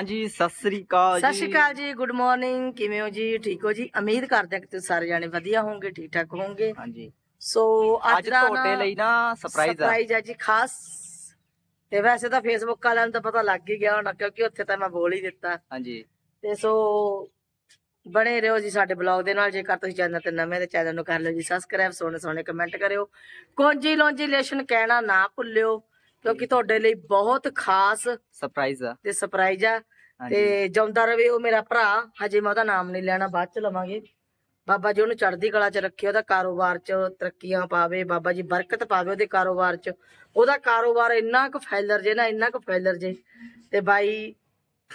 ਹਾਂਜੀ ਸਤਿ ਸ੍ਰੀ ਅਕਾਲ ਸਤਿ ਸ਼੍ਰੀ ਅਕਾਲ ਜੀ good morning ਕਿਵੇਂ ਹੋ ਜੀ? ਠੀਕ ਹੋ ਜੀ? ਉਮੀਦ ਕਰਦੇ ਹਾਂ ਕਿ ਤੁਸੀਂ ਸਾਰੇ ਜਾਣੇ ਵਧੀਆ ਹੋਵੋਗੇ ਠੀਕ ਠਾਕ ਹੋਵੋਗੇ ਹਾਂਜੀ ਸੋ ਅੱਜ ਦਾ ਤੁਹਾਡੇ ਲਈ ਨਾ ਸਰਪ੍ਰਾਈਜ਼ ਆ। ਸਰਪ੍ਰਾਈਜ਼ ਹੈ ਜੀ ਖਾਸ। ਤੇ ਵੈਸੇ ਤਾਂ ਫੇਸਬੁੱਕ ਵਾਲਿਆਂ ਨੂੰ ਤਾਂ ਪਤਾ ਲੱਗ ਹੀ ਗਿਆ ਹੋਣਾ ਕਿਉਂਕਿ ਉੱਥੇ ਤਾਂ ਮੈਂ ਬੋਲ ਹੀ ਦਿੱਤਾ। ਹਾਂਜੀ ਤੇ ਸੋ ਬਣੇ ਰਹੋ ਜੀ ਸਾਡੇ ਬਲੌਗ ਦੇ ਨਾਲ। ਜੇਕਰ ਤੁਸੀਂ ਚੈਨਲ ਤੇ ਨਵੇਂ ਤੇ ਚੈਨਲ ਨੂੰ ਕਰ ਲਿਓ ਜੀ ਸਬਸਕ੍ਰਾਈਬ ਸੋਹਣੇ ਸੋਹਣੇ ਕਮੈਂਟ ਕਰਿਓ। ਕੋਂਜੀ ਲੌਂਜੀਲੇਸ਼ਨ ਕਹਿਣਾ ਨਾ ਭੁੱਲਿਓ। ਕਿਉਂਕਿ ਤੁਹਾਡੇ ਲਈ ਬਹੁਤ ਖਾਸ ਸਰਪ੍ਰਾਈਜ਼ ਆ। ਤੇ ਸਰਪ੍ਰਾਈਜ਼ ਆ। ਤੇ ਜਿਉਂਦਾ ਰਵੇ ਉਹ ਮੇਰਾ ਭਰਾ ਹਜੇ ਮੈਂ ਉਹਦਾ ਨਾਮ ਨਹੀਂ ਲੈਣਾ ਬਾਅਦ ਚ ਲਵਾਂਗੇ। ਬਾਬਾ ਜੀ ਉਹਨੂੰ ਚੜ੍ਹਦੀ ਕਲਾ ਚ ਰੱਖੇ ਉਹਦਾ ਕਾਰੋਬਾਰ ਚ ਤਰੱਕੀਆਂ ਪਾਵੇ ਬਾਬਾ ਜੀ ਬਰਕਤ ਪਾਵੇ ਉਹਦੇ ਕਾਰੋਬਾਰ ਚ। ਉਹਦਾ ਕਾਰੋਬਾਰ ਇੰਨਾ ਕੁ ਫੈਲਰ ਜੇ ਨਾ ਇੰਨਾ ਕੁ ਫੈਲਰ ਜੇ। ਤੇ ਬਾਈ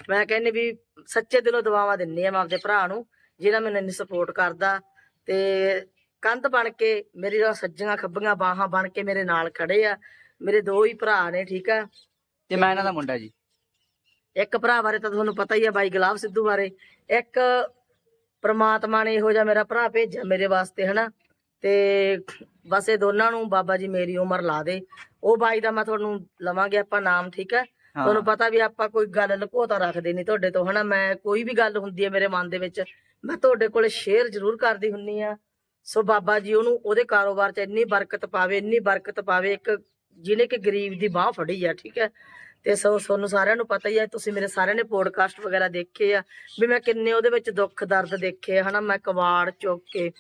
ਮੈਂ ਕਹਿੰਨੀ ਵੀ ਸੱਚੇ ਦਿਲੋਂ ਦੁਆਵਾਂ ਦਿੰਨੀ ਆ ਮੈਂ ਆਪਦੇ ਭਰਾ ਨੂੰ ਜਿਹਨਾਂ ਮੈਨੂੰ ਇੰਨੀ ਸਪੋਰਟ ਕਰਦਾ। ਤੇ ਕੰਧ ਬਣ ਕੇ ਮੇਰੀ ਸੱਜੀਆਂ ਖੱਬੀਆਂ ਬਾਹਾਂ ਬਣ ਕੇ ਮੇਰੇ ਨਾਲ ਖੜੇ ਆ। ਮੇਰੇ ਦੋ ਹੀ ਭਰਾ ਨੇ ਠੀਕ ਆ? ਤੇ ਮੈਂ ਇਹਨਾਂ ਦਾ ਮੁੰਡਾ ਜੀ। ਇੱਕ ਭਰਾ ਬਾਰੇ ਤਾਂ ਤੁਹਾਨੂੰ ਪਤਾ ਹੀ ਹੈ ਬਾਈ ਗੁਲਾਬ ਸਿੱਧੂ ਬਾਰੇ। ਇੱਕ ਪ੍ਰਮਾਤਮਾ ਨੇ ਇਹੋ ਜਿਹਾ ਮੇਰਾ ਭਰਾ ਭੇਜਿਆ ਮੇਰੇ ਵਾਸਤੇ ਹਨਾ? ਤੇ ਬਸ ਇਹ ਦੋਨਾਂ ਨੂੰ ਬਾਬਾ ਜੀ ਮੇਰੀ ਉਮਰ ਲਾ ਦੇ। ਉਹ ਬਾਈ ਦਾ ਮੈਂ ਤੁਹਾਨੂੰ ਲਵਾਂਗੇ ਆਪਾਂ ਨਾਮ ਠੀਕ ਹੈ। ਤੁਹਾਨੂੰ ਪਤਾ ਵੀ ਆਪਾਂ ਕੋਈ ਗੱਲ ਲੁਕੋ ਤਾਂ ਰੱਖਦੇ ਨਹੀਂ ਤੁਹਾਡੇ ਤੋਂ ਹਨਾ? ਮੈਂ ਕੋਈ ਵੀ ਗੱਲ ਹੁੰਦੀ ਹੈ ਮੇਰੇ ਮਨ ਦੇ ਵਿੱਚ ਮੈਂ ਤੁਹਾਡੇ ਕੋਲੇ ਸ਼ੇਅਰ ਜ਼ਰੂਰ ਕਰਦੀ ਹੁੰਨੀ ਆ। ਸੋ ਬਾਬਾ ਜੀ ਉਹਨੂੰ ਉਹਦੇ ਕਾਰੋਬਾਰ 'ਚ ਇੰਨੀ ਬਰਕਤ ਪਾਵੇ ਇੰਨੀ ਬਰਕਤ ਪਾਵੇ ਇੱਕ ਜਿਹਨੇ ਕਿ ਗਰੀਬ ਦੀ ਬਾਹ ਫੜੀ ਆ, ਠੀਕ ਹੈ? ਤੇ ਸੋ ਤੁਹਾਨੂੰ ਸਾਰਿਆਂ ਨੂੰ ਪਤਾ ਹੀ ਹੈ ਤੁਸੀਂ ਮੇਰੇ ਸਾਰਿਆਂ ਨੇ ਪੋਡਕਾਸਟ ਵਗੈਰਾ ਦੇਖੇ ਆ, ਵੀ ਮੈਂ ਕਿੰਨੇ ਉਹਦੇ ਵਿੱਚ ਦੁੱਖ ਦਰਦ ਦੇਖੇ ਹਨਾ? ਮੈਂ ਕਵਾੜ ਚੁੱਕ ਕੇ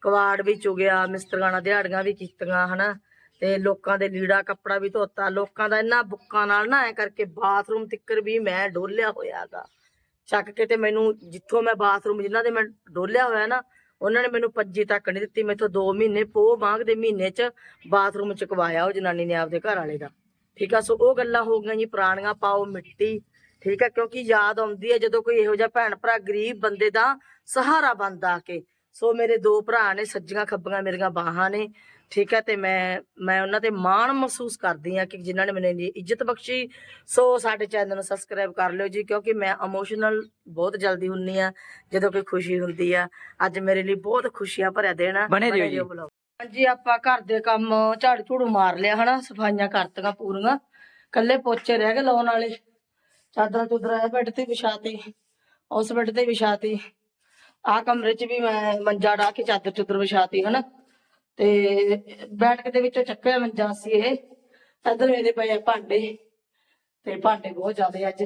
ਕਵਾੜ ਵੀ ਚੁਗਿਆ, ਮਿਸਤਰੀਆਂ ਦਿਹਾੜੀਆਂ ਵੀ ਕੀਤੀਆਂ, ਹਨਾ? ਤੇ ਲੋਕਾਂ ਦੇ ਲੀੜਾ ਕੱਪੜਾ ਵੀ ਧੋਤਾ, ਲੋਕਾਂ ਦਾ ਇਹਨਾਂ ਬੁੱਕਾਂ ਨਾਲ ਨਾ ਐ ਕਰਕੇ ਬਾਥਰੂਮ ਤਿੱਕਰ ਵੀ ਮੈਂ ਡੋਲਿਆ ਹੋਇਆਗਾ। ਚੱਕ ਕੇ ਤੇ ਮੈਨੂੰ ਜਿੱਥੋਂ ਮੈਂ ਬਾਥਰੂਮ ਜਿਨ੍ਹਾਂ ਦੇ ਮੈਂ ਡੋਲਿਆ ਹੋਇਆ ਨਾ ਉਹਨਾਂ ਨੇ ਮੈਨੂੰ ਪੱਜੀ ਤੱਕ ਨਹੀਂ ਦਿੱਤੀ, ਮੈਥੋਂ 2 ਮਹੀਨੇ ਪੋ ਬਾਂਗ ਦੇ ਮਹੀਨੇ ਚ ਬਾਥਰੂਮ ਚ ਕਵਾਇਆ ਉਹ ਜਨਾਨੀ ਨੇ ਆਪਦੇ ਘਰ ਵਾਲੇ ਦਾ। ਠੀਕ ਆ, ਸੋ ਉਹ ਗੱਲਾਂ ਹੋ ਗਈਆਂ ਜੀ, ਪੁਰਾਣੀਆਂ ਪਾਓ ਮਿੱਟੀ। ਠੀਕ ਆ, ਕਿਉਂਕਿ ਯਾਦ ਆਉਂਦੀ ਹੈ ਜਦੋਂ ਕੋਈ ਇਹੋ ਜਿਹਾ ਭੈਣ ਭਰਾ ਗਰੀਬ ਬੰਦੇ ਦਾ ਸਹਾਰਾ ਬਣਦਾ ਆ ਕੇ। ਸੋ ਮੇਰੇ ਦੋ ਭਰਾ ਨੇ ਸੱਜੀਆਂ ਖੱਬੀਆਂ ਮੇਰੀਆਂ ਬਾਹਾਂ ਨੇ ਠੀਕ ਹੈ ਤੇ ਮੈਂ ਮੈਂ ਉਹਨਾਂ ਤੇ ਮਾਣ ਮਹਿਸੂਸ ਕਰਦੀ ਆ ਕਿ ਜਿਨ੍ਹਾਂ ਨੇ ਮੈਨੂੰ ਇੰਨੀ ਇੱਜ਼ਤ ਬਖਸ਼ੀ। ਸੋ ਸਾਡੇ ਚੈਨਲ ਨੂੰ ਸਬਸਕ੍ਰਾਈਬ ਕਰ ਲਿਓ ਜੀ ਕਿਉਂਕਿ ਮੈਂ ਇਮੋਸ਼ਨਲ ਬਹੁਤ ਜਲਦੀ ਹੁੰਨੀ ਆ ਜਦੋਂ ਕੋਈ ਖੁਸ਼ੀ ਹੁੰਦੀ ਆ। ਅੱਜ ਮੇਰੇ ਲਈ ਬਹੁਤ ਖੁਸ਼ੀਆਂ ਭਰਿਆ ਦਿਨ ਆ। ਬਣੇ ਰਹੋ ਜੀ। ਹਾਂਜੀ ਆਪਾਂ ਘਰ ਦੇ ਕੰਮ ਝਾੜੂ ਝੂੜੂ ਮਾਰ ਲਿਆ ਹਨਾ ਸਫਾਈਆਂ ਕਰਤੀਆਂ ਪੂਰੀਆਂ। ਕੱਲੇ ਪੋਚੇ ਰਹਿ ਗਏ ਲਾਉਣ ਵਾਲੇ। ਚਾਦਰਾਂ ਚੁਦਰਾਂ ਬੈੱਡ ਤੇ ਵਿਛਾਤੀ ਉਸ ਬੈੱਡ ਤੇ ਵਿਛਾਤੀ। ਆ ਕਮਰੇ 'ਚ ਵੀ ਮੈਂ ਮੰਜਾ ਢਾ ਕੇ ਚਾਦਰ ਚੁਦਰ ਵਿਛਾਤੀ, ਹਨਾ? ਤੇ ਬੈਠਕ ਦੇ ਵਿੱਚੋਂ ਚੱਕਿਆ ਮੰਜਾ ਸੀ ਇਹ। ਇੱਧਰ ਮੇਰੇ ਪਏ ਆ ਭਾਂਡੇ। ਤੇ ਭਾਂਡੇ ਬਹੁਤ ਜ਼ਿਆਦੇ ਅੱਜ।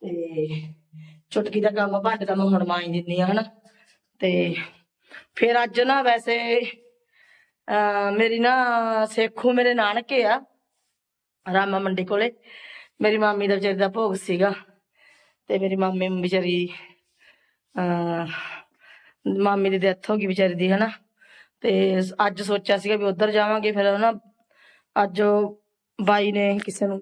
ਤੇ ਚੁਟਕੀ ਦਾ ਕੰਮ, ਭਾਂਡੇ ਦਾ ਮੈਂ ਹੁਣ ਮਾਈ ਦਿੰਨੀ ਆ, ਹਨਾ? ਤੇ ਫਿਰ ਅੱਜ ਨਾ ਵੈਸੇ, ਅਹ, ਮੇਰੀ ਨਾ ਸੇਖੂ ਮੇਰੇ ਨਾਨਕੇ ਆ, ਰਾਮਾ ਮੰਡੀ ਕੋਲੇ। ਮੇਰੀ ਮਾਮੀ ਦਾ ਵਿਚਾਰੀ ਦਾ ਭੋਗ ਸੀਗਾ। ਤੇ ਮੇਰੀ ਮਾਮੀ ਵਿਚਾਰੀ ਮਾਮੀ ਦੀ ਡੈਥ ਹੋ ਗਈ ਵਿਚਾਰੀ ਦੀ ਹਨਾ? ਤੇ ਅੱਜ ਸੋਚਿਆ ਸੀਗਾ ਵੀ ਉੱਧਰ ਜਾਵਾਂਗੇ ਫਿਰ ਹਨਾ ਅੱਜ ਬਾਈ ਨੇ ਕਿਸੇ ਨੂੰ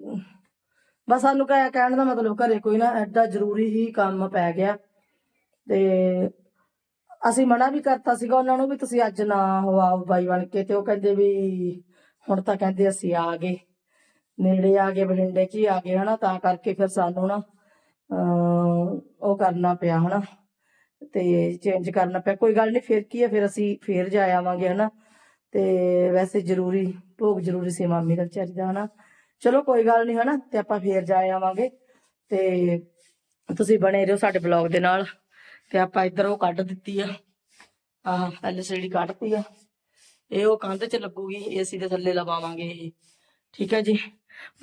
ਬਸ ਸਾਨੂੰ ਕਹਿ ਕਹਿਣ ਦਾ ਮਤਲਬ ਘਰੇ ਕੋਈ ਨਾ ਐਡਾ ਜ਼ਰੂਰੀ ਹੀ ਕੰਮ ਪੈ ਗਿਆ। ਤੇ ਅਸੀਂ ਮਨਾ ਵੀ ਕਰਤਾ ਸੀਗਾ ਉਹਨਾਂ ਨੂੰ ਵੀ ਤੁਸੀਂ ਅੱਜ ਨਾ ਹੋ ਬਾਈ ਬਣ ਕੇ ਤੇ ਉਹ ਕਹਿੰਦੇ ਵੀ ਹੁਣ ਤਾਂ ਕਹਿੰਦੇ ਅਸੀਂ ਆ ਗਏ ਨੇੜੇ ਆ ਗਏ ਬਠਿੰਡੇ 'ਚ ਹੀ ਆ ਗਏ ਹਨਾ? ਤਾਂ ਕਰਕੇ ਫਿਰ ਸਾਨੂੰ ਨਾ ਅਹ, ਉਹ ਕਰਨਾ ਪਿਆ ਹਨਾ? ਤੇ ਚੇਂਜ ਕਰਨਾ ਪਿਆ। ਕੋਈ ਗੱਲ ਨਹੀਂ ਫਿਰ ਕੀ ਹੈ ਫਿਰ ਅਸੀਂ ਫੇਰ ਜਾ ਆਵਾਂਗੇ ਹਨਾ। ਤੇ ਵੈਸੇ ਜ਼ਰੂਰੀ ਭੋਗ ਜ਼ਰੂਰੀ ਸੀ ਮਾਮੀ ਦਾ ਵਿਚਾਰੀ ਦਾ ਹਨਾ। ਚਲੋ ਕੋਈ ਗੱਲ ਨਹੀਂ ਹਨਾ ਤੇ ਆਪਾਂ ਫੇਰ ਜਾ ਆਵਾਂਗੇ। ਤੇ ਤੁਸੀਂ ਬਣੇ ਰਹੋ ਸਾਡੇ ਬਲੌਗ ਦੇ ਨਾਲ। ਤੇ ਆਪਾਂ ਇੱਧਰ ਉਹ ਕੱਢ ਦਿੱਤੀ ਆ। ਆਹ ਐਲਸੀਡੀ ਕੱਢਤੀ ਆ। ਇਹ ਉਹ ਕੰਧ 'ਚ ਲੱਗੂਗੀ ਏਸੀ ਦੇ ਥੱਲੇ ਲਵਾਵਾਂਗੇ ਇਹ। ਠੀਕ ਹੈ ਜੀ?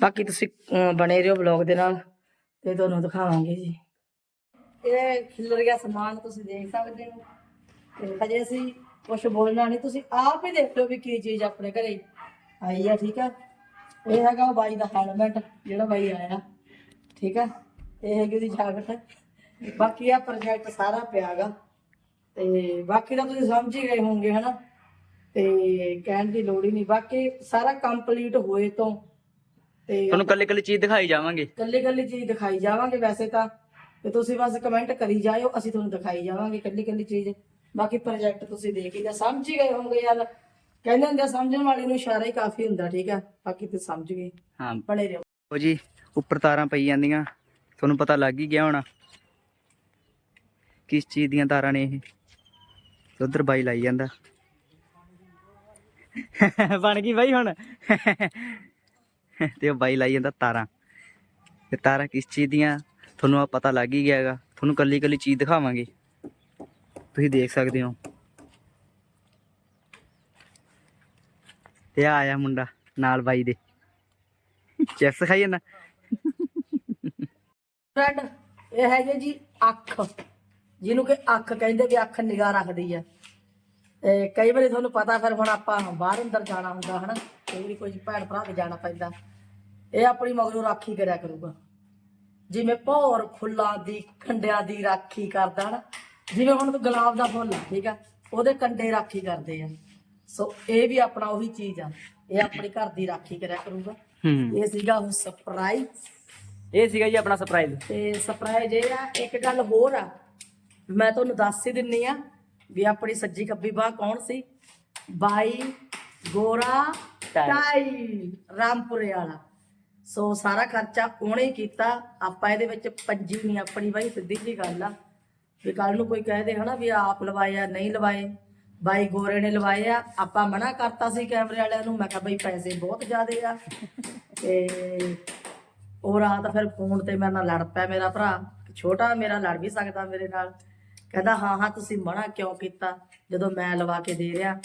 ਬਾਕੀ ਤੁਸੀਂ ਅਮ, ਬਣੇ ਰਹੋ ਬਲੌਗ ਦੇ ਨਾਲ। ਤੇ ਤੁਹਾਨੂੰ ਦਿਖਾਵਾਂਗੇ ਜੀ। ਇਹ ਖਿਲਰ ਗਿਆ ਸਮਾਨ ਤੁਸੀਂ ਦੇਖ ਸਕਦੇ ਹੋ। ਤੇ ਹਜੇ ਅਸੀਂ ਕੁਝ ਬੋਲਣਾ ਨਹੀਂ ਤੁਸੀਂ ਆਪ ਹੀ ਦੇਖ ਲਓ ਵੀ ਕੀ ਚੀਜ਼ ਆਪਣੇ ਘਰੇ ਆਈ ਆ ਠੀਕ ਆ? ਇਹ ਹੈਗਾ ਉਹ ਬਾਈ ਦਾ ਹੈਲਮਟ ਜਿਹੜਾ ਬਾਈ ਆਇਆ ਠੀਕ ਆ? ਇਹ ਹੈਗੀ ਉਹਦੀ ਜਾਕਟ ਬਾਕੀ ਆ ਪ੍ਰੋਜੈਕਟ ਸਾਰਾ ਪਿਆਗਾ ਤੇ ਬਾਕੀ ਤਾਂ ਤੁਸੀਂ ਸਮਝ ਹੀ ਗਏ ਹੋਵੋਗੇ ਹਨਾ? ਤੇ ਕਹਿਣ ਦੀ ਲੋੜ ਹੀ ਨਹੀਂ। ਬਾਕੀ ਸਾਰਾ ਕੰਪਲੀਟ ਹੋਏ ਤੋਂ ਤੇ ਤੁਹਾਨੂੰ ਕੱਲੇ ਕੱਲੇ ਚੀਜ਼ ਦਿਖਾਈ ਜਾਵਾਂਗੇ? ਕੱਲੀ ਕੱਲੀ ਚੀਜ਼ ਦਿਖਾਈ ਜਾਵਾਂਗੇ ਵੈਸੇ ਤਾਂ। ਤੇ ਤੁਸੀਂ ਬਸ ਕਮੈਂਟ ਕਰੀ ਜਾਇਓ ਅਸੀਂ ਤੁਹਾਨੂੰ ਦਿਖਾਈ ਜਾਵਾਂਗੇ ਕੱਲੀ ਕੱਲੀ ਚੀਜ਼। ਬਾਕੀ ਪ੍ਰੋਜੈਕਟ ਤੁਸੀਂ ਦੇਖ ਹੀ ਲਿਆ ਸਮਝ ਹੀ ਗਏ ਹੋਵੋਗੇ ਯਾਰ। ਕਹਿੰਦੇ ਹੁੰਦੇ ਆ, ਸਮਝਣ ਵਾਲੇ ਨੂੰ ਇਸ਼ਾਰਾ ਹੀ ਕਾਫੀ ਹੁੰਦਾ ਠੀਕ ਆ? ਬਾਕੀ ਤੁਸੀਂ ਸਮਝ ਗਏ ਹਾਂ। ਬਣੇ ਰਹੋ। ਉਹ ਜੀ ਉੱਪਰ ਤਾਰਾਂ ਪਈ ਜਾਂਦੀਆਂ ਤੁਹਾਨੂੰ ਪਤਾ ਲੱਗ ਹੀ ਗਿਆ ਹੋਣਾ। ਕਿਸ ਚੀਜ਼ ਦੀਆਂ ਤਾਰਾਂ ਨੇ ਇਹ? ਉਧਰ ਬਾਈ ਲਾਈ ਜਾਂਦਾ। ਬਣ ਗਈ ਬਾਈ ਹੁਣ। ਤੇ ਉਹ ਬਾਈ ਲਾਈ ਜਾਂਦਾ ਤਾਰਾਂ। ਤੇ ਤਾਰਾਂ ਕਿਸ ਚੀਜ਼ ਦੀਆਂ? ਤੁਹਾਨੂੰ ਆ ਪਤਾ ਲੱਗ ਹੀ ਗਿਆ ਹੈਗਾ। ਤੁਹਾਨੂੰ ਕੱਲੀ ਕੱਲੀ ਚੀਜ਼ ਦਿਖਾਵਾਂਗੇ। ਤੁਸੀਂ ਦੇਖ ਸਕਦੇ ਹੋ। ਤੇ ਆ ਆਇਆ ਮੁੰਡਾ, ਨਾਲ ਬਾਈ ਦੇ। ਚਿਪਸ ਖਾਈ ਨਾ ਫਰੈਂਡ ਇਹ ਹੈਗੇ ਜੀ ਅੱਖ। ਜਿਹਨੂੰ ਕਿ ਅੱਖ ਕਹਿੰਦੇ ਵੀ ਅੱਖ ਨਿਗਾਹ ਰੱਖਦੀ ਆ। ਤੇ ਕਈ ਵਾਰੀ ਤੁਹਾਨੂੰ ਪਤਾ ਫਿਰ ਹੁਣ ਆਪਾਂ ਬਾਹਰ ਅੰਦਰ ਜਾਣਾ ਹੁੰਦਾ ਹਨਾ, ਕਈ ਵਾਰੀ ਕੋਈ ਭੈਣ ਭਰਾ ਕੇ ਜਾਣਾ ਪੈਂਦਾ। ਇਹ ਆਪਣੀ ਮਗਰੋਂ ਰਾਖੀ ਕਰਿਆ ਕਰੂਗਾ। ਜਿਵੇਂ ਭੌਰ ਫੁੱਲਾਂ ਦੀ ਕੰਡਿਆਂ ਦੀ ਰਾਖੀ ਕਰਦਾ ਹਨਾ ਜਿਵੇਂ ਹੁਣ ਗੁਲਾਬ ਦਾ ਫੁੱਲ ਆ ਠੀਕ ਆ? ਉਹਦੇ ਕੰਡੇ ਰਾਖੀ ਕਰਦੇ ਆ। ਸੋ ਇਹ ਵੀ ਆਪਣਾ ਉਹੀ ਚੀਜ਼ ਆ। ਇਹ ਆਪਣੀ ਘਰ ਦੀ ਰਾਖੀ ਕਰਿਆ ਕਰੂਗਾ। ਇਹ ਸੀਗਾ ਉਹ ਸਰਪ੍ਰਾਈਜ਼ ਇਹ ਸੀਗਾ ਜੀ ਆਪਣਾ ਸਰਪ੍ਰਾਈਜ਼ ਤੇ ਸਰਪ੍ਰਾਈਜ਼ ਇਹ ਆ ਇੱਕ ਗੱਲ ਹੋਰ ਆ। ਮੈਂ ਤੁਹਾਨੂੰ ਦੱਸ ਹੀ ਦਿੰਨੀ ਆ ਵੀ ਆਪਣੀ ਸੱਜੀ ਖੱਬੀ ਬਾਹ ਕੌਣ ਸੀ? ਬਾਈ ਗੋਰਾ। ਟਾਈ ਰਾਮਪੁਰੇ ਵਾਲਾ। ਸੋ ਸਾਰਾ ਖਰਚਾ ਉਹਨੇ ਹੀ ਕੀਤਾ। ਆਪਾਂ ਇਹਦੇ ਵਿੱਚ ਪੰਜੀ ਨਹੀਂ ਆਪਣੀ ਬਾਈ, ਸਿੱਧੀ ਜੀ ਗੱਲ ਆ। ਵੀ ਕੱਲ ਨੂੰ ਕੋਈ ਕਹਿ ਦੇ ਹਨਾ ਵੀ ਆਪ ਲਵਾਇਆ ਨਹੀਂ ਲਵਾਏ। ਬਾਈ ਗੋਰੇ ਨੇ ਲਵਾਏ ਆ। ਆਪਾਂ ਮਨਾ ਕਰਤਾ ਸੀ ਕੈਮਰੇ ਵਾਲਿਆਂ ਨੂੰ। ਮੈਂ ਕਿਹਾ ਬਈ ਪੈਸੇ ਬਹੁਤ ਜ਼ਿਆਦੇ ਆ। ਤੇ ਉਹ ਰਾਤ ਫਿਰ ਫੋਨ ਤੇ ਮੇਰੇ ਨਾਲ ਲੜ ਪਿਆ ਮੇਰਾ ਭਰਾ। ਛੋਟਾ ਮੇਰਾ ਲੜ ਵੀ ਸਕਦਾ ਮੇਰੇ ਨਾਲ। ਕਹਿੰਦਾ, ਹਾਂ ਹਾਂ, ਤੁਸੀਂ ਮਨਾ ਕਿਉਂ ਕੀਤਾ? ਜਦੋਂ ਮੈਂ ਲਵਾ ਕੇ ਦੇ ਰਿਹਾ।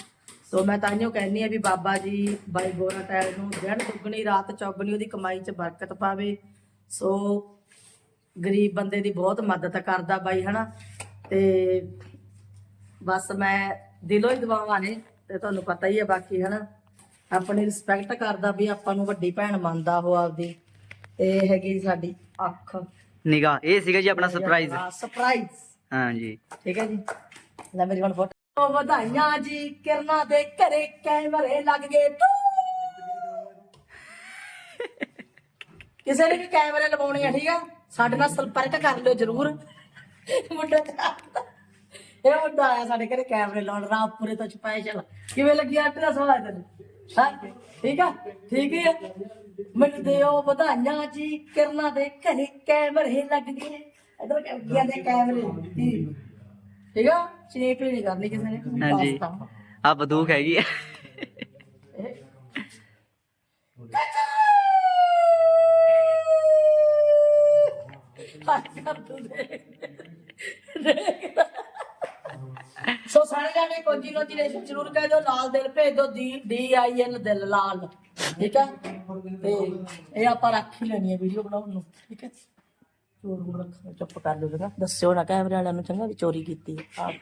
ਸੋ ਮੈਂ ਤਾਂਹੀਓ ਕਹਿੰਨੀ ਆ ਵੀ ਬਾਬਾ ਜੀ ਬਾਈ ਗੋਰਾ ਟੈਲ ਨੂੰ ਦਿਨ ਦੁੱਗਣੀ ਰਾਤ ਚੌਗਣੀ ਉਹਦੀ ਕਮਾਈ 'ਚ ਬਰਕਤ ਪਾਵੇ। ਸੋ ਗਰੀਬ ਬੰਦੇ ਦੀ ਬਹੁਤ ਮਦਦ ਕਰਦਾ ਬਾਈ ਹਨਾ? ਤੇ ਬਸ ਮੈਂ ਦਿਲੋਂ ਹੀ ਦੁਆਵਾਂ ਨੇ ਤੇ ਤੁਹਾਨੂੰ ਪਤਾ ਹੀ ਹੈ ਬਾਕੀ ਹਨਾ? ਆਪਣੀ ਰਿਸਪੈਕਟ ਕਰਦਾ ਵੀ ਆਪਾਂ ਨੂੰ ਵੱਡੀ ਭੈਣ ਮੰਨਦਾ ਉਹ ਆਪਦੀ। ਇਹ ਹੈਗੀ ਸਾਡੀ ਅੱਖ। ਨਿਗਾ ਇਹ ਸੀਗਾ ਜੀ ਆਪਣਾ ਸਰਪ੍ਰਾਈਜ਼ ਸਰਪ੍ਰਾਈਜ਼ ਹਾਂਜੀ। ਠੀਕ ਹੈ ਜੀ। ਲੈ ਮੇਰੀ ਹੁਣ ਫੋਟੋ ਵਧਾਈਆਂ ਜੀ ਕਿਰਨਾਂ ਦੇ ਘਰੇ ਕੈਮਰੇ ਲੱਗ ਗਏ। ਕਿਸੇ ਨੇ ਵੀ ਕੈਮਰੇ ਲਵਾਉਣੇ ਆ ਠੀਕ ਆ? ਸਾਡੇ ਨਾਲ ਸੰਪਰਕ ਕਰ ਲਿਓ ਜਰੂਰ। ਮੁੰਡਾ ਕਹਿੰਦਾ, ਇਹ ਮੁੰਡਾ ਆਇਆ ਸਾਡੇ ਘਰੇ ਕੈਮਰੇ ਲਾਉਣ ਰਾਮਪੁਰੇ ਤੋਂ ਸਪੈਸ਼ਲ ਕਿਵੇਂ ਲੱਗੀ ਆਟੇ ਦਾ ਸਵਾਦ ਤੈਨੂੰ? ਹਾਂ? ਠੀਕ ਆ? ਠੀਕ ਆ? ਮੈਨੂੰ ਦਿਓ ਵਧਾਈਆਂ ਜੀ ਕਿਰਨਾਂ ਦੇ ਘਰੇ ਕੈਮਰੇ ਲੱਗ ਗਏ। ਇਧਰ ਕੈਮਰੇ ਦੇ ਕੈਮਰੇ। ਠੀਕ ਆ ਚੀਪ ਹੀ ਨਹੀਂ ਕਰਨੀ ਕਿਸੇ ਨੇ ਹਾਂਜੀ ਪਾਸਤਾ। ਆ ਬੰਦੂਕ ਹੈਗੀ ਆ ਇਹ ਸੋ ਸਾਰੇ ਜਾਣੇ ਕੰਗ੍ਰੈਚੁਲੇਸ਼ਨ ਜ਼ਰੂਰ ਕਹਿ ਦਿਓ ਲਾਲ ਦਿਲ ਭੇਜ ਦਿਓ ਡੀ ਡੀ ਆਈ ਐਲ ਦਿਲ ਲਾਲ ਠੀਕ ਹੈ ਤੇ ਇਹ ਆਪਾਂ ਰੱਖ ਹੀ ਲੈਣੀ ਹੈ ਵੀਡੀਓ ਬਣਾਉਣ ਨੂੰ ਠੀਕ ਹੈ ਚੋਰ ਨੂੰ ਰੱਖ ਚੁੱਪ ਕਰ ਲਓ ਜਰਾ। ਦੱਸਿਓ ਨਾ ਕੈਮਰੇ ਵਾਲਿਆਂ ਨੂੰ ਚੰਗਾ ਵੀ ਚੋਰੀ ਕੀਤੀ ਹੈ ਆਪ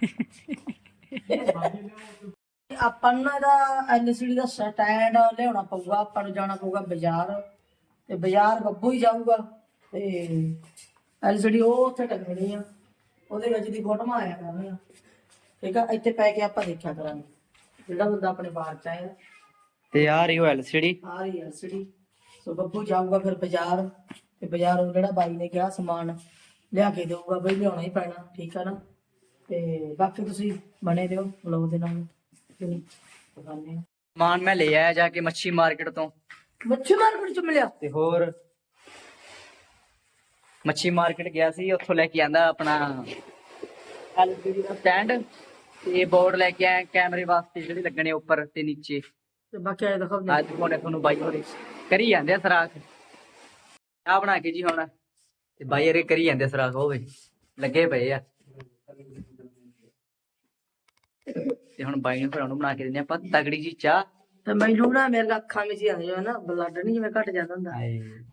ਆਪਾਂ ਨੂੰ ਨਾ ਇਹਦਾ ਐਲਸੀਡੀ ਦਾ ਸਟੈਂਡ ਲਿਆਉਣਾ ਪਊਗਾ ਆਪਾਂ ਨੂੰ ਜਾਣਾ ਪਊਗਾ ਬਾਜ਼ਾਰ। ਤੇ ਬਾਜ਼ਾਰ ਬੱਬੂ ਹੀ ਜਾਊਗਾ ਤੇ ਐਲਸੀਡੀ ਉਹ ਉੱਥੇ ਟੰਗਣੀ ਆ। ਉਹਦੇ ਵਿੱਚ ਦੀ ਫੋਟੋਆਂ ਆਇਆ ਕਰਨੀਆਂ। ਠੀਕ ਆ ਇੱਥੇ ਪੈ ਕੇ ਆਪਾਂ ਦੇਖਿਆ ਕਰਾਂਗੇ ਜਿਹੜਾ ਬੰਦਾ ਆਪਣੇ ਬਾਹਰ ਚ ਆਇਆ। ਤੇ ਆ ਰਹੀ ਉਹ ਐਲਸੀਡੀ। ਆ ਰਹੀ ਐਲਸੀਡੀ। ਸੋ ਬੱਬੂ ਜਾਊਗਾ ਫਿਰ ਬਾਜ਼ਾਰ। ਤੇ ਬਾਜ਼ਾਰ ਜਿਹੜਾ ਬਾਈ ਨੇ ਕਿਹਾ ਸਮਾਨ ਲਿਆ ਕੇ ਦੇਊਗਾ ਬਈ ਲਿਆਉਣਾ ਹੀ ਪੈਣਾ ਠੀਕ ਆ ਨਾ? ਤੇ ਬਾਕੀ ਤੁਸੀਂ ਬਣੇ ਰਹੋ ਬਲੌਗ ਦੇ ਨਾਲ। ਦਿਖਾਉਂਦੇ ਸਮਾਨ ਮੈਂ ਲੈ ਆਇਆ ਜਾ ਕੇ ਮੱਛੀ ਮਾਰਕੀਟ ਤੋਂ। ਮੱਛੀ ਮਾਰਕੀਟ ਚ ਮਿਲਿਆ? ਤੇ ਹੋਰ? ਮੱਛੀ ਮਾਰਕੀਟ ਗਿਆ ਸੀ ਉੱਥੋਂ ਲੈ ਕੇ ਆਂਦਾ ਆਪਣਾ ਐਲਸੀਡੀ ਦਾ ਸਟੈਂਡ ਤੇ ਬੋਰਡ ਲੈ ਕੇ ਆਇਆ ਕੈਮਰੇ ਵਾਸਤੇ ਜਿਹੜੇ ਲੱਗਣੇ ਉੱਪਰ ਤੇ ਨੀਚੇ। ਤੇ ਬਾਕੀ ਆ ਦਿਖਾਉਂਦੇ ਅੱਜ ਕੋਨੇ ਤੁਹਾਨੂੰ ਬਾਈ ਹੋਰੇ ਕਰੀ ਜਾਂਦੇ ਆ ਸਰਾਖ। ਆ ਬਣਾ ਕੇ ਜੀ ਹੁਣ। ਤੇ ਬਾਈ ਹੋਰੇ ਕਰੀ ਜਾਂਦੇ ਸਰਾਖ ਹੋਵੇ ਲੱਗੇ ਪਏ ਆ। ਤੇ ਹੁਣ ਬਾਈ ਨੂੰ ਫਿਰ ਉਹਨੂੰ ਬਣਾ ਕੇ ਦਿੰਦੇ ਆਪਾਂ ਤਗੜੀ ਜੀ ਚਾਹ। ਤੇ ਮੈਨੂੰ ਨਾ ਮੇਰੇ ਅੱਖਾਂ ਵਿੱਚ ਆ ਜਾਓ ਨਾ ਬਲੱਡ ਨਹੀਂ ਜਿਵੇਂ ਘਟ ਜਾਂਦਾ ਹੁੰਦਾ।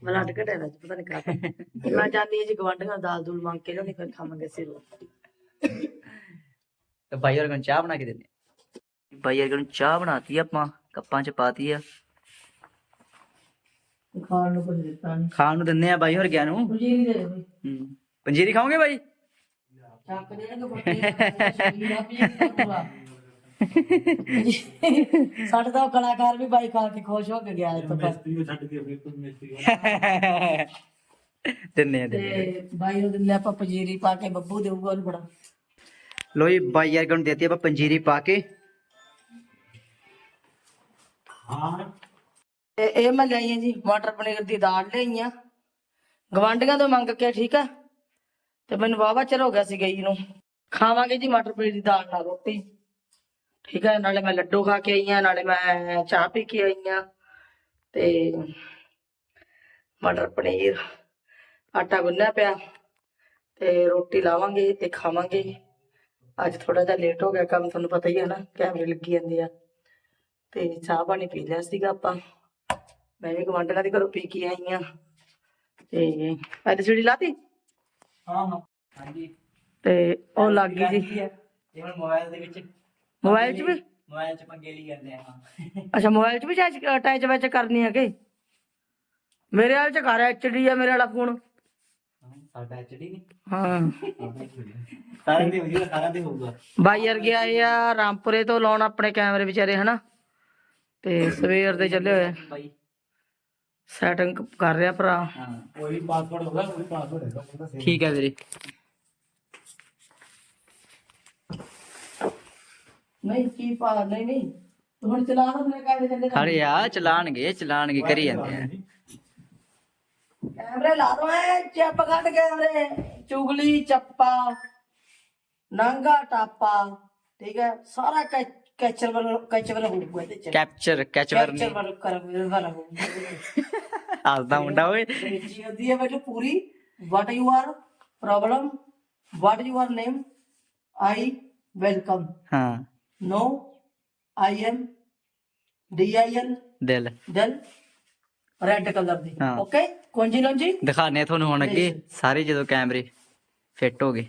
ਬਲੱਡ ਘਟਿਆ ਵਿੱਚ ਪਤਾ ਨਹੀਂ ਕਾਹਦਾ। ਮੈਂ ਜਾਂਦੀ ਜੀ ਗਵੰਡੀਆਂ ਦਾਲ ਦੂਲ ਮੰਗ ਕੇ ਲਿਆਉਣੀ ਫਿਰ ਖਾਵਾਂਗੇ ਸਿਰ ਤੇ ਬਾਈ ਹੋਰਾਂ ਨੂੰ ਚਾਹ ਬਣਾ ਕੇ ਦਿੰਦੇ ਬਾਈ ਹੋਰਾਂ ਨੂੰ ਚਾਹ ਬਣਾਤੀ ਆਪਾਂ ਕੱਪਾਂ ਚ ਪਾਤੀ ਆ। ਖਾਣ ਨੂੰ ਕੁਝ ਦਿੱਤਾ ਨਹੀਂ ਖਾਣ ਨੂੰ ਦਿੰਦੇ ਆ ਬਾਈ ਹੋਰ ਗਿਆ ਨੂੰ? ਨਹੀਂ ਦੇ। ਹੂੰ। ਪੰਜੀਰੀ ਖਾਓਗੇ ਬਾਈ? ਚੱਕ ਦੇਣਗੇ ਸਾਡੇ ਕਲਾਕਾਰ ਵੀ ਬਾਈ ਖਾ ਕੇ ਖੁਸ਼ ਹੋ ਕੇ ਗਿਆ ਇੱਥੋਂ ਬਸ ਦਿੰਦੇ ਆ ਦਿੰਦੇ ਆ। ਤੇ ਬਾਈ ਨੂੰ ਦਿੰਦੇ ਆਪਾਂ ਪਜੀਰੀ ਪਾ ਕੇ ਬੱਬੂ ਦੇਊਗਾ ਉਹਨੂੰ ਬੜਾ। ਲੋ ਜੀ ਬਾਈ ਯਾਰ ਨੂੰ ਦੇਤੀ ਆਪਾਂ ਪੰਜੀਰੀ ਪਾ ਕੇ। ਤੇ ਇਹ ਮੈਂ ਲਈ ਆ ਜੀ, ਮਟਰ ਪਨੀਰ ਦੀ ਦਾਲ ਲਈ ਆ। ਗਵਾਂਢੀਆਂ ਤੋਂ ਮੰਗ ਕੇ, ਠੀਕ ਆ? ਤੇ ਮੈਨੂੰ ਵਾਵਾ ਚਿਰ ਹੋ ਗਿਆ ਸੀ ਗਈ ਨੂੰ। ਖਾਵਾਂਗੇ ਜੀ ਮਟਰ ਪਨੀਰ ਦੀ ਦਾਲ ਨਾਲ ਰੋਟੀ। ਠੀਕ ਆ, ਨਾਲੇ ਮੈਂ ਲੱਡੂ ਖਾ ਕੇ ਆਈ ਆ, ਨਾਲੇ ਮੈਂ ਚਾਹ ਪੀ ਕੇ ਆਈ ਆ। ਤੇ ਮਟਰ ਪਨੀਰ ਆਟਾ ਗੁੰਨਿਆ ਪਿਆ। ਤੇ ਰੋਟੀ ਲਾਵਾਂਗੇ ਤੇ ਖਾਵਾਂਗੇ। ਅੱਜ ਥੋੜਾ ਜਿਹਾ ਲੇਟ ਹੋ ਗਿਆ, ਕੰਮ ਤੁਹਾਨੂੰ ਪਤਾ ਹੀ ਹੈ ਨਾ, ਕੈਮਰੇ ਲੱਗੀ ਜਾਂਦੇ ਆ। ਤੇ ਚਾਹ ਪਾਣੀ ਪੀ ਲਿਆ ਸੀਗਾ ਆਪਾਂ। ਮੈਂ ਵੀ ਗਵਾਂਢਣਾਂ ਦੇ ਘਰੋਂ ਪੀ ਕੇ ਆਈ ਆ। ਤੇ ਅੱਜ ਜਿਹੜੀ ਲਾਤੀ? ਹਾਂ ਹਾਂ। ਹਾਂਜੀ। ਤੇ ਉਹ ਲੱਗ ਗਈ ਜੀ। ਇਹ ਹੁਣ ਮੋਬਾਈਲ ਦੇ ਵਿੱਚ ਮੋਬਾਈਲ 'ਚ ਵੀ? ਮੋਬਾਈਲ 'ਚ ਪੰਗੇ ਲਈ ਜਾਂਦੇ ਆ। ਅੱਛਾ ਮੋਬਾਈਲ 'ਚ ਵੀ ਅਟੈਚ ਵਿੱਚ ਕਰਨੀ ਹੈ ਕਿ ਮੇਰੇ ਵਾਲ 'ਚ ਘਰ ਐਚਡੀ ਆ ਮੇਰੇ ਵਾਲਾ ਫੋਨ। ਸਾਡਾ ਐਚਡੀ ਨਹੀਂ ਹਾਂ। ਸਾਰਿਆਂ ਦੇ ਵਧੀਆ ਸਾਰਿਆਂ ਦੇ ਹੋਊਗਾ। ਬਾਈ ਵਰਗੇ ਆਏ ਆ ਰਾਮਪੁਰੇ ਤੋਂ ਲਾਉਣ ਆਪਣੇ ਕੈਮਰੇ ਵਿਚਾਰੇ ਹਨਾ? ਤੇ ਸਵੇਰ ਦੇ ਚੱਲੇ ਹੋਏ ਬਾਈ। ਸੈਟਿੰਗ ਕਰ ਰਿਹਾ ਭਰਾ। ਹਾਂ ਕੋਈ ਪਾਸਵਰਡ ਹੋਗਾ ਕੋਈ ਪਾਸਵਰਡ ਹੈਗਾ ਉਹਦਾ ਠੀਕ ਹੈ ਵੀਰੇ। ਨਹੀਂ ਕੀ ਪਾ ਨਹੀਂ ਨਹੀਂ। ਤੂੰ ਹੁਣ ਚਲਾ ਤਾਂ ਮੇਰੇ ਕੈਮਰੇ ਚੱਲੇ ਖੜੇ ਆ ਚਲਾਣਗੇ ਚਲਾਣਗੇ ਕਰੀ ਜਾਂਦੇ ਆ। ਕੈਮਰੇ ਲਾ ਦੋ ਐ ਚੱਪ ਕੱਢ ਕੈਮਰੇ। ਚੁਗਲੀ ਚੱਪਾ ਨੰਗਾ ਟਾਪਾ। ਠੀਕ ਹੈ ਸਾਰਾ ਕੈਚਰ ਵਾਲਾ ਕੈਚਰ ਵਾਲਾ ਹੋਊਗਾ ਇਹਦੇ ਚ। ਕੈਪਚਰ ਕੈਚਵਰ ਕੈਚਰ ਨਹੀਂ ਵਾਲਾ ਕਰ ਵਾਲਾ ਹੋਊਗਾ ਹੱਸਦਾ ਮੁੰਡਾ ਓਏ। ਜੀ ਹੁੰਦੀ ਹੈ ਪੂਰੀ। What you are problem what you are name I welcome ਹਾਂ। No, I am D-I-N, ਦਿਲ। then red color ਦੀ। ਹਾਂ। ਓਕੇ ਕੁੰਜੀ ਲੰਜੀ? ਦਿਖਾਣੇ ਤੁਹਾਨੂੰ ਹੁਣ ਅੱਗੇ। ਸਾਰੇ ਜਦੋਂ ਕੈਮਰੇ ਫਿੱਟ ਹੋ ਗਏ।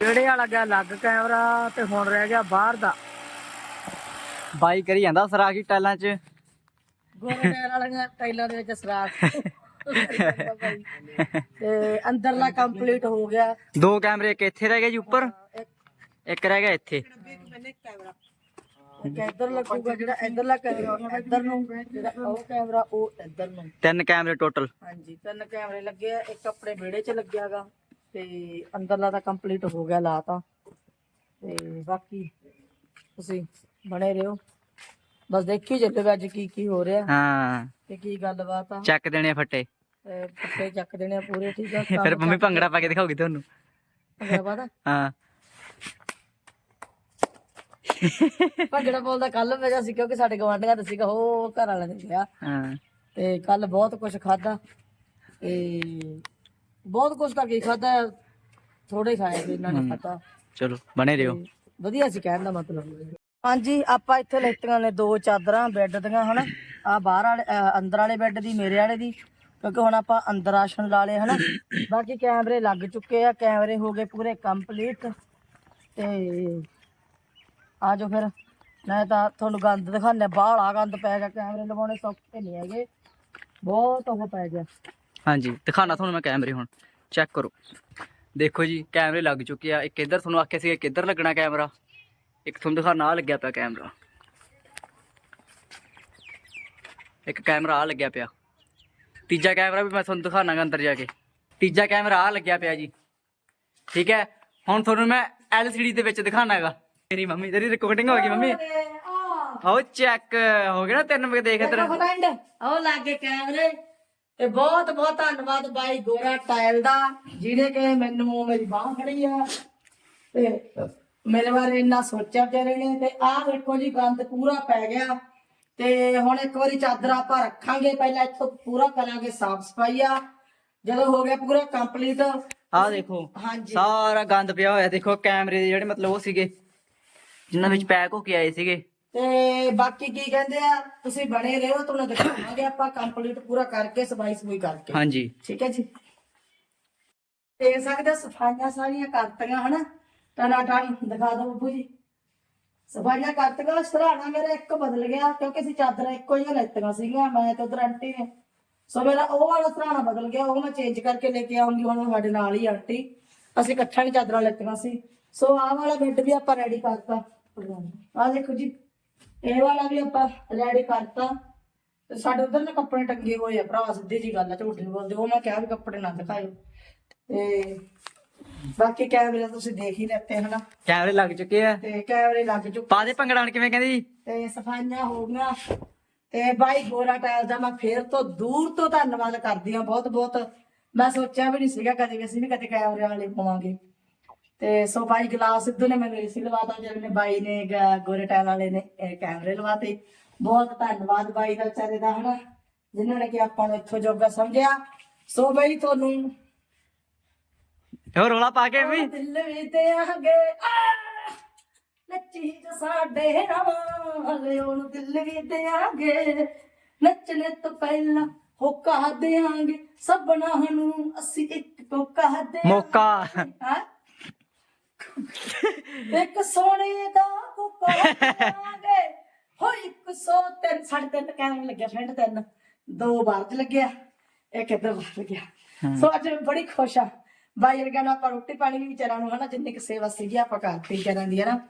ਜਿਹੜੇ ਵਾਲਾ ਗਿਆ ਲੱਗ ਕੈਮਰਾ ਤੇ ਹੁਣ ਰਹਿ ਗਿਆ ਬਾਹਰ ਦਾ। ਬਾਈ ਕਰੀ ਜਾਂਦਾ ਸਰਾਗੀ ਟੈਲਾਂ 'ਚ। ਗੋਰੇ ਟਾਇਰ ਵਾਲੀਆਂ ਟਾਈਲਾਂ ਦੇ ਵਿੱਚ ਸਰਾਖ। ਤੇ ਅੰਦਰਲਾ ਕੰਪਲੀਟ ਹੋ ਗਿਆ। ਦੋ ਕੈਮਰੇ ਇੱਕ ਇੱਥੇ ਰਹਿ ਗਏ ਜੀ ਉੱਪਰ ਇੱਕ ਰਹਿ ਗਿਆ ਇੱਥੇ। ਇੱਕ ਇੱਧਰ ਲੱਗੂਗਾ ਜਿਹੜਾ ਇੱਧਰਲਾ ਕੈਮਰਾ ਉਹ ਇੱਧਰ ਨੂੰ ਜਿਹੜਾ ਉਹ ਕੈਮਰਾ ਉਹ ਇੱਧਰ ਨੂੰ। ਤਿੰਨ ਕੈਮਰੇ ਟੋਟਲ ਹਾਂਜੀ ਤਿੰਨ ਕੈਮਰੇ ਲੱਗੇ ਆ ਇੱਕ ਆਪਣੇ ਵਿਹੜੇ 'ਚ ਲੱਗਿਆਗਾ ਤੇ ਅੰਦਰਲਾ ਤਾਂ ਕੰਪਲੀਟ ਹੋ ਗਿਆ ਲਾਤਾ। ਤੇ ਬਾਕੀ ਤੁਸੀਂ ਬਣੇ ਰਹੋ। ਬਸ ਦੇਖੀ ਚੱਲੋ ਅੱਜ ਕੀ ਕੀ ਹੋ ਰਿਹਾ ਹਾਂ। ਤੇ ਕੀ ਗੱਲਬਾਤ ਆ। ਚੱਕ ਦੇਣੇ ਆ ਫੱਟੇ। ਤੇ ਚੱਕ ਦੇਣੇ ਆ ਪੂਰੇ ਠੀਕ ਆ? ਫਿਰ ਮੰਮੀ ਭੰਗੜਾ ਪਾ ਕੇ ਦਿਖਾਉਗੀ ਤੁਹਾਨੂੰ। ਗੱਲਬਾਤ ਹਾਂ। ਭੰਗੜਾ ਬੋਲਦਾ ਕੱਲ ਵਜਾ ਸੀ ਕਿਉਂਕਿ ਸਾਡੇ ਗਵਾਂਢੀਆਂ ਦਾ ਸੀਗਾ ਉਹ ਘਰ ਵਾਲਿਆਂ ਨੇ ਗਿਆ ਹਾਂ। ਤੇ ਕੱਲ ਬਹੁਤ ਕੁਝ ਖਾਦਾ ਤੇ ਬਹੁਤ ਕੁਝ ਤਾਂ ਕੀ ਖਾਦਾ ਥੋੜੇ ਖਾਏ ਸੀ ਇਹਨਾਂ ਨੇ ਖਾਦਾ ਚਲੋ ਬਣੇ ਰਹੋ। ਵਧੀਆ ਸੀ ਕਹਿਣ ਦਾ ਮਤਲਬ। ਹਾਂਜੀ, ਆਪਾਂ ਇੱਥੇ ਲੈਤੀਆਂ ਨੇ ਦੋ ਚਾਦਰਾਂ, ਬੈੱਡ ਦੀਆਂ, ਹਨਾ। ਆ ਬਾਹਰ ਵਾਲੇ, ਅਹ ਅੰਦਰ ਵਾਲੇ ਬੈੱਡ ਦੀ, ਮੇਰੇ ਵਾਲੇ ਦੀ, ਕਿਉਂਕਿ ਹੁਣ ਆਪਾਂ ਅੰਦਰ ਆਸਣ ਲਾ ਲਏ, ਹਨਾ। ਬਾਕੀ ਕੈਮਰੇ ਲੱਗ ਚੁੱਕੇ ਆ, ਕੈਮਰੇ ਹੋ ਗਏ ਪੂਰੇ ਕੰਪਲੀਟ। ਤੇ ਆ ਜਾਓ ਫਿਰ। ਮੈਂ ਤਾਂ ਤੁਹਾਨੂੰ ਗੰਦ ਦਿਖਾਣੇ ਬਾਹਲਾ ਗੰਦ ਪੈ ਗਿਆ, ਕੈਮਰੇ ਲਵਾਉਣੇ ਸੌਖੇ ਨਹੀਂ ਹੈਗੇ। ਬਹੁਤ ਉਹ ਪੈ ਗਿਆ। ਹਾਂਜੀ ਦਿਖਾਣਾ ਤੁਹਾਨੂੰ ਮੈਂ ਕੈਮਰੇ ਹੁਣ। ਚੈੱਕ ਕਰੋ। ਦੇਖੋ ਜੀ, ਕੈਮਰੇ ਲੱਗ ਚੁੱਕੇ ਆ। ਇੱਕ ਇੱਧਰ ਤੁਹਾਨੂੰ ਆਖਿਆ ਸੀ ਕਿ ਇੱਧਰ ਲੱਗਣਾ ਕੈਮਰਾ। ਇੱਕ ਤੁਹਾਨੂੰ ਦਿਖਾਣਾ ਆ ਲੱਗਿਆ ਪਿਆ ਕੈਮਰਾ। ਇੱਕ ਕੈਮਰਾ ਆ ਲੱਗਿਆ ਪਿਆ। ਤੀਜਾ ਕੈਮਰਾ ਵੀ ਮੈਂ ਤੁਹਾਨੂੰ ਦਿਖਾਣਾਗਾ ਅੰਦਰ ਜਾ ਕੇ। ਤੀਜਾ ਕੈਮਰਾ ਆ ਲੱਗਿਆ ਪਿਆ ਜੀ। ਠੀਕ ਹੈ? ਹੁਣ ਤੁਹਾਨੂੰ ਮੈਂ LCD ਦੇ ਵਿੱਚ ਦਿਖਾਣਾਗਾ ਮੇਰੀ ਮੰਮੀ, ਤੇਰੀ ਰਿਕਾਰਡਿੰਗ ਹੋ ਗਈ ਮੰਮੀ। ਆਓ ਚੈੱਕ ਹੋ ਗਿਆ ਨਾ ਤਿੰਨ ਵਜੇ ਦੇਖ ਇੱਧਰ। ਫਰੈਂਡ ਉਹ ਲਾਗੇ ਕੈਮਰੇ। ਤੇ ਬਹੁਤ ਬਹੁਤ ਧੰਨਵਾਦ ਬਾਈ ਗੋਰਾ ਟਾਇਲ ਦਾ, ਜਿਹਨੇ ਕਿ ਮੈਨੂੰ ਮੇਰੀ ਬਾਹ ਫੜੀ ਆ। ਤੇ ਮੇਰੇ ਬਾਰੇ ਇੰਨਾ ਸੋਚਿਆ ਵਿਚਾਰੇ ਨੇ ਤੇ ਆਹ ਵੇਖੋ ਜੀ ਗੰਦ ਪੂਰਾ ਪੈ ਗਿਆ। ਤੇ ਹੁਣ ਇੱਕ ਵਾਰੀ ਚਾਦਰ ਆਪਾਂ ਰੱਖਾਂਗੇ ਪਹਿਲਾਂ ਇੱਥੋਂ ਪੂਰਾ ਕਰਾਂਗੇ ਸਾਫ਼ ਸਫ਼ਾਈ ਆ। ਜਦੋਂ ਹੋ ਗਿਆ ਪੂਰਾ ਕੰਪਲੀਟ ਆਹ ਦੇਖੋ ਹਾਂਜੀ। ਸਾਰਾ ਗੰਦ ਪਿਆ ਹੋਇਆ ਦੇਖੋ ਕੈਮਰੇ ਦੇ ਜਿਹੜੇ ਮਤਲਬ ਉਹ ਸੀਗੇ ਜਿਨ੍ਹਾਂ ਵਿੱਚ ਪੈਕ ਹੋ ਕੇ ਆਏ ਸੀਗੇ। ਤੇ ਬਾਕੀ ਕੀ ਕਹਿੰਦੇ ਆ ਤੁਸੀਂ ਬਣੇ ਰਹੋ ਤੁਹਾਨੂੰ ਦਿਖਾਵਾਂਗੇ ਆਪਾਂ ਕੰਪਲੀਟ ਪੂਰਾ ਕਰਕੇ ਸਫ਼ਾਈ ਸਫ਼ਾਈ ਕਰਕੇ। ਹਾਂਜੀ। ਠੀਕ ਹੈ ਜੀ। ਤੇ ਸਕਦੇ ਸਫਾਈਆਂ ਸਾਰੀਆਂ ਕਰਤੀਆਂ ਹਨਾ? ਟਨਾ ਟਨ ਦਿਖਾ ਦਿਓ ਬੱਬੂ ਜੀ। ਸਫਾਈਆਂ ਕਰਤੀਆਂ ਸਰਾਣਾ ਮੇਰਾ ਇੱਕ ਬਦਲ ਗਿਆ, ਕਿਉਂਕਿ ਅਸੀਂ ਚਾਦਰਾਂ ਇੱਕੋ ਹੀ ਲੈਤੀਆਂ ਸੀਗੀਆਂ, ਮੈਂ ਤੇ ਉਧਰ ਆਂਟੀ ਨੇ। ਸੋ ਮੇਰਾ ਉਹ ਵਾਲਾ ਸਰਾਣਾ ਬਦਲ ਗਿਆ, ਉਹ ਮੈਂ ਚੇਂਜ ਕਰਕੇ ਲੈ ਕੇ ਆਉਂਗੀ, ਹੁਣ ਸਾਡੇ ਨਾਲ ਹੀ ਆਂਟੀ। ਅਸੀਂ ਇਕੱਠਾ ਨਹੀਂ ਚਾਦਰਾਂ ਲੈਤੀਆਂ ਸੀ। ਸੋ ਆਹ ਵਾਲਾ ਬੈੱਡ ਵੀ ਆਪਾਂ ਰੈਡੀ ਕਰਤਾ। ਆਹ ਦੇਖੋ ਜੀ, ਇਹ ਵਾਲਾ ਵੀ ਆਪਾਂ ਰੈਡੀ ਕਰਤਾ। ਤੇ ਸਾਡੇ ਉਧਰ ਨਾ ਕੱਪੜੇ ਟੰਗੇ ਹੋਏ ਆ ਭਰਾ, ਸਿੱਧੀ ਜੀ ਗੱਲ ਆ, ਝੂਠ ਨਹੀਂ ਬੋਲਦੇ। ਉਹ ਮੈਂ ਕਿਹਾ ਵੀ ਕੱਪੜੇ ਨਾ ਦਿਖਾਇਓ। ਤੇ ਬਾਕੀ ਕੈਮਰੇ ਤੁਸੀਂ ਦੇਖ ਹੀ ਲੈਤੇ ਹਨਾ। ਕੈਮਰੇ ਲੱਗ ਚੁੱਕੇ ਆ। ਤੇ ਕੈਮਰੇ ਲੱਗ ਚੁੱਕੇ। ਪਾ ਦੇ ਭੰਗੜਾ ਹੁਣ ਕਿਵੇਂ ਕਹਿੰਦੀ? ਤੇ ਸਫਾਈਆਂ ਹੋ ਗਈਆਂ। ਤੇ ਬਾਈ ਗੋਰਾ ਟਾਇਲ ਦਾ ਮੈਂ ਫੇਰ ਤੋਂ ਦੂਰ ਤੋਂ ਧੰਨਵਾਦ ਕਰਦੀ ਹਾਂ ਬਹੁਤ ਬਹੁਤ। ਮੈਂ ਸੋਚਿਆ ਵੀ ਨਹੀਂ ਸੀਗਾ ਕਦੇ ਵੀ ਅਸੀਂ ਵੀ ਕਦੇ ਕੈਮਰੇ ਵਾਲੇ ਪਾਵਾਂਗੇ ਤੇ ਸੋ ਬਾਈ ਗਲਾਸ ਸਿੱਧੂ ਨੇ ਮੈਨੂੰ ਏਸੀ ਲਵਾਤਾ ਜਿਹੜੇ ਨੇ ਬਾਈ ਨੇ ਗੋਰੇ ਟਾਇਲ ਵਾਲੇ ਨੇ ਇਹ ਕੈਮਰੇ ਲਵਾਤੇ। ਬਹੁਤ ਧੰਨਵਾਦ ਬਾਈ ਦਾ ਵਿਚਾਰੇ ਦਾ ਹਨਾ ਜਿਨ੍ਹਾਂ ਨੇ ਕਿ ਆਪਾਂ ਨੂੰ ਇੱਥੋਂ ਜੋਗਾ ਸਮਝਿਆ। ਸੋ ਬਾਈ ਤੁਹਾਨੂੰ ਹੋਰ ਰੋਲਾ ਪਾ ਕੇ ਵੀ? ਦਿਲ ਵੀ ਦੇਾਂਗੇ ਨੱਚੀ ਜੋ ਸਾਡੇ ਨਾਲ ਉਹਨੂੰ ਦਿਲ ਵੀ ਦੇਾਂਗੇ ਨੱਚਣੇ ਤੋਂ ਪਹਿਲਾਂ ਹੋਕਾ ਦੇਾਂਗੇ ਸਭਨਾ ਨੂੰ ਅਸੀਂ ਇੱਕ ਕੋਕਾ ਦੇ ਮੌਕਾ। ਇੱਕ ਸੋਨੇ ਦਾ ਕੋਕਾ ਦੇਾਂਗੇ ਹੋ 103 ਸਾਢੇ ਤਿੰਨ ਕਹਿਣ ਲੱਗਿਆ ਫਰੈਂਡ ਤਿੰਨ। ਦੋ ਬਾਹਰ ਚ ਲੱਗਿਆ ਇੱਕ ਇੱਧਰ ਲੱਗਿਆ। ਸੋ ਅੱਜ ਬੜੀ ਖੁਸ਼ ਆ ਬਾਈ ਵਰਗਾ ਨੂੰ ਆਪਾਂ ਰੋਟੀ ਪਾਣੀ ਵੀ ਵਿਚਾਰਾਂ ਨੂੰ ਹਨਾ, ਜਿੰਨੀ ਕਿ ਸੇਵਾ ਸੀਗੀ ਆਪਾਂ ਕਰਤੀ ਵਿਚਾਰਾਂ ਦੀ, ਹਨਾ।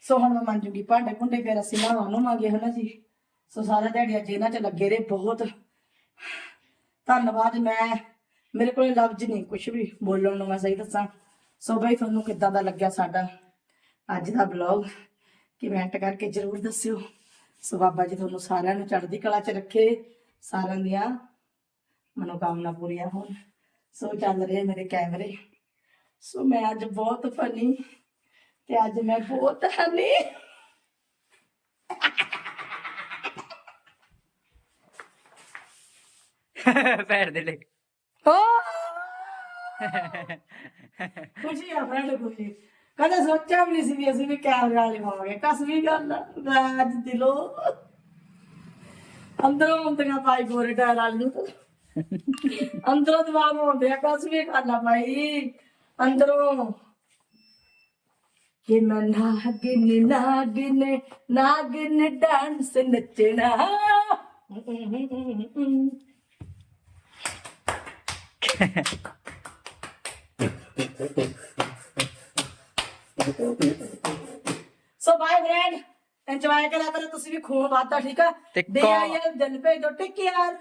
ਸੋ ਹੁਣ ਮੈਂ ਮੰਨ ਭਾਂਡੇ ਭੁੰਡੇ ਫਿਰ ਅਸੀਂ ਨਹਾਵਾਂ ਨੂੰ ਮੰਗੇ ਹਨਾ ਜੀ। ਸੋ ਸਾਰਾ ਦਿਹਾੜੀ ਅੱਜ ਇਹਨਾਂ ਚ ਲੱਗੇ ਰਹੇ ਬਹੁਤ। ਧੰਨਵਾਦ, ਮੈਂ, ਮੇਰੇ ਕੋਲ ਲਫ਼ਜ਼ ਨਹੀਂ ਕੁਝ ਵੀ ਬੋਲਣ ਨੂੰ ਮੈਂ ਸਹੀ ਦੱਸਾਂ। ਸੋ ਬਾਈ, ਤੁਹਾਨੂੰ ਕਿੱਦਾਂ ਦਾ ਲੱਗਿਆ ਸਾਡਾ ਅੱਜ ਦਾ ਬਲੌਗ ਕਮੈਂਟ ਕਰਕੇ ਜਰੂਰ ਦੱਸਿਓ। ਸੋ ਬਾਬਾ ਜੀ, ਤੁਹਾਨੂੰ ਸਾਰਿਆਂ ਨੂੰ ਚੜ੍ਹਦੀ ਕਲਾ 'ਚ ਰੱਖੇ, ਸਾਰਿਆਂ ਦੀਆਂ ਮਨੋਕਾਮਨਾ ਪੂਰੀਆਂ ਹੋਣ। ਸੋ ਚੱਲ ਰਹੇ ਮੇਰੇ ਕੈਮਰੇ। ਸੋ ਮੈਂ ਅੱਜ ਬਹੁਤ ਫਨੀ ਤੇ ਅੱਜ ਮੈਂ ਬਹੁਤ ਹਨੀ। ਪੈਰ ਦੇ ਲੈ ਖੁਸ਼ੀ ਆ ਫਰੈਂਡ ਖੁਸ਼ੀ। ਕਦੇ ਸੋਚਿਆ ਵੀ ਨਹੀਂ ਸੀ ਵੀ ਅਸੀਂ ਵੀ ਕੈਮਰੇ ਵਾਲੇ ਹੋਵਾਂਗੇ। ਕਸਵੀ ਗੱਲ ਆ, ਮੈਂ ਅੱਜ ਦਿਲੋਂ। ਅੰਦਰੋਂ ਹੁੰਦੀਆਂ ਪਾਈ ਗੋਰੇ ਟਾਇਰ ਵਾਲੀ ਨੂੰ ਅੰਦਰੋਂ ਦਿਮਾਗ ਹੁੰਦੇ ਆ ਕਸਵੀ ਖਾਣਾ ਪਾਈ ਅੰਦਰੋਂ। ਕਿ ਮੈਂ ਨਾਗਿਨ ਨਾਗਿਨ ਨਾਗਿਨ ਡਾਂਸ ਨੱਚਣਾ। ਸੋ ਬਾਏ ਫਰੈਂਡ ਇੰਜੋਏ ਕਰਿਆ ਕਰੋ ਤੁਸੀਂ ਵੀ ਖੂਨ ਵਾਦਾ ਠੀਕ ਆ? ਤੇ ਦੇ ਕਾ- ਆਈਏ ਦਿਲ ਭੇਜ ਦੋ ਟੇਕ ਕੇਅਰ